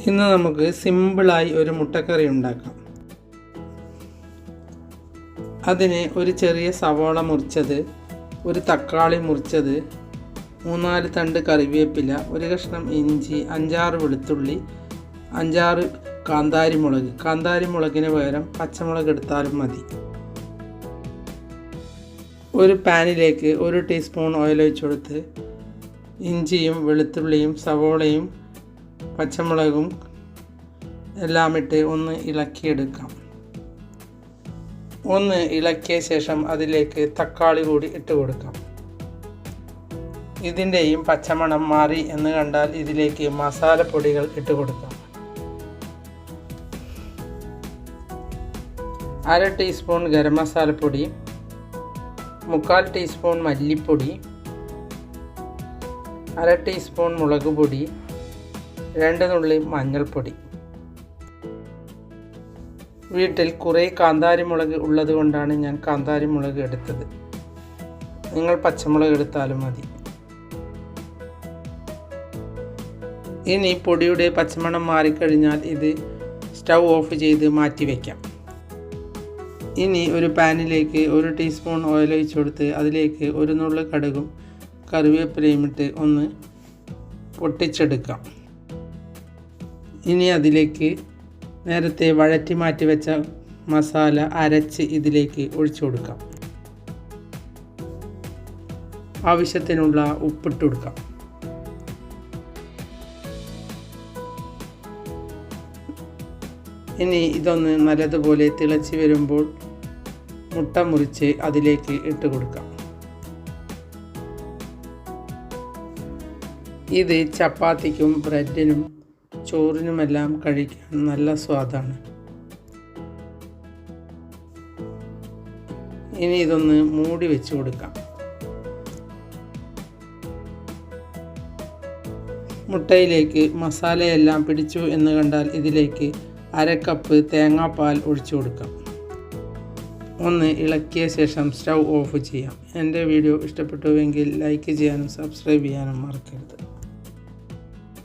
ഇന്ന് നമുക്ക് സിമ്പിളായി ഒരു മുട്ടക്കറി ഉണ്ടാക്കാം. അതിന് ഒരു ചെറിയ സവാള മുറിച്ചത് ഒരു തക്കാളി മുറിച്ചത് മൂന്നാൽ തണ്ട് കറിവേപ്പില ഒരു കഷ്ണം ഇഞ്ചി അഞ്ചാറ് വെളുത്തുള്ളി അഞ്ചാറ് കാന്താരി മുളക്. കാന്താരി മുളകിന് പകരം പച്ചമുളക് എടുത്താലും മതി. ഒരു പാനിലേക്ക് ഒരു ടീസ്പൂൺ ഓയിൽ ഒഴിച്ചു കൊടുത്ത് ഇഞ്ചിയും വെളുത്തുള്ളിയും സവോളയും പച്ചമുളകും എല്ലാം ഇട്ട് ഒന്ന് ഇളക്കിയെടുക്കാം. ഒന്ന് ഇളക്കിയ ശേഷം അതിലേക്ക് തക്കാളി കൂടി ഇട്ട് കൊടുക്കാം. ഇതിന്റെയും പച്ചമണം മാറി എന്ന് കണ്ടാൽ ഇതിലേക്ക് മസാലപ്പൊടികൾ ഇട്ട് കൊടുക്കാം. അര ടീസ്പൂൺ ഗരം മസാലപ്പൊടി മുക്കാൽ ടീസ്പൂൺ മല്ലിപ്പൊടി അര ടീസ്പൂൺ മുളക് പൊടി രണ്ട് നുള്ളി മഞ്ഞൾപ്പൊടി. വീട്ടിൽ കുറേ കാന്താരിമുളക് ഉള്ളത് കൊണ്ടാണ് ഞാൻ കാന്താരിമുളക് എടുത്തത്. നിങ്ങൾ പച്ചമുളക് എടുത്താലും മതി. ഇനി പൊടിയുടെ പച്ചമണം മാറിക്കഴിഞ്ഞാൽ ഇത് സ്റ്റൗ ഓഫ് ചെയ്ത് മാറ്റി വയ്ക്കാം ഇനി ഒരു പാനിലേക്ക് ഒരു ടീസ്പൂൺ ഓയിൽ ഒഴിച്ചു കൊടുത്ത് അതിലേക്ക് ഒരു നുള്ളു കടുകും കറിവേപ്പിലയും ഇട്ട് ഒന്ന് പൊട്ടിച്ചെടുക്കാം. ഇനി അതിലേക്ക് നേരത്തെ വഴറ്റി മാറ്റി വെച്ച മസാല അരച്ച് ഇതിലേക്ക് ഒഴിച്ചു കൊടുക്കാം. ആവശ്യത്തിനുള്ള ഉപ്പിട്ട് കൊടുക്കാം. ഇനി ഇതൊന്ന് നല്ലതുപോലെ തിളച്ച് വരുമ്പോൾ മുട്ട മുറിച്ച് അതിലേക്ക് ഇട്ട് കൊടുക്കാം. ഇത് ചപ്പാത്തിക്കും ബ്രെഡിനും ചോറിനുമെല്ലാം കഴിക്കാൻ നല്ല സ്വാദാണ്. ഇനി ഇതൊന്ന് മൂടി വെച്ച് കൊടുക്കാം. മുട്ടയിലേക്ക് മസാലയെല്ലാം പിടിച്ചു എന്ന് കണ്ടാൽ ഇതിലേക്ക് അര കപ്പ് തേങ്ങാപ്പാൽ ഒഴിച്ചു കൊടുക്കാം. ഒന്ന് ഇളക്കിയ ശേഷം സ്റ്റൗ ഓഫ് ചെയ്യാം. എന്റെ വീഡിയോ ഇഷ്ടപ്പെട്ടുവെങ്കിൽ ലൈക്ക് ചെയ്യാനും സബ്സ്ക്രൈബ് ചെയ്യാനും മറക്കരുത്.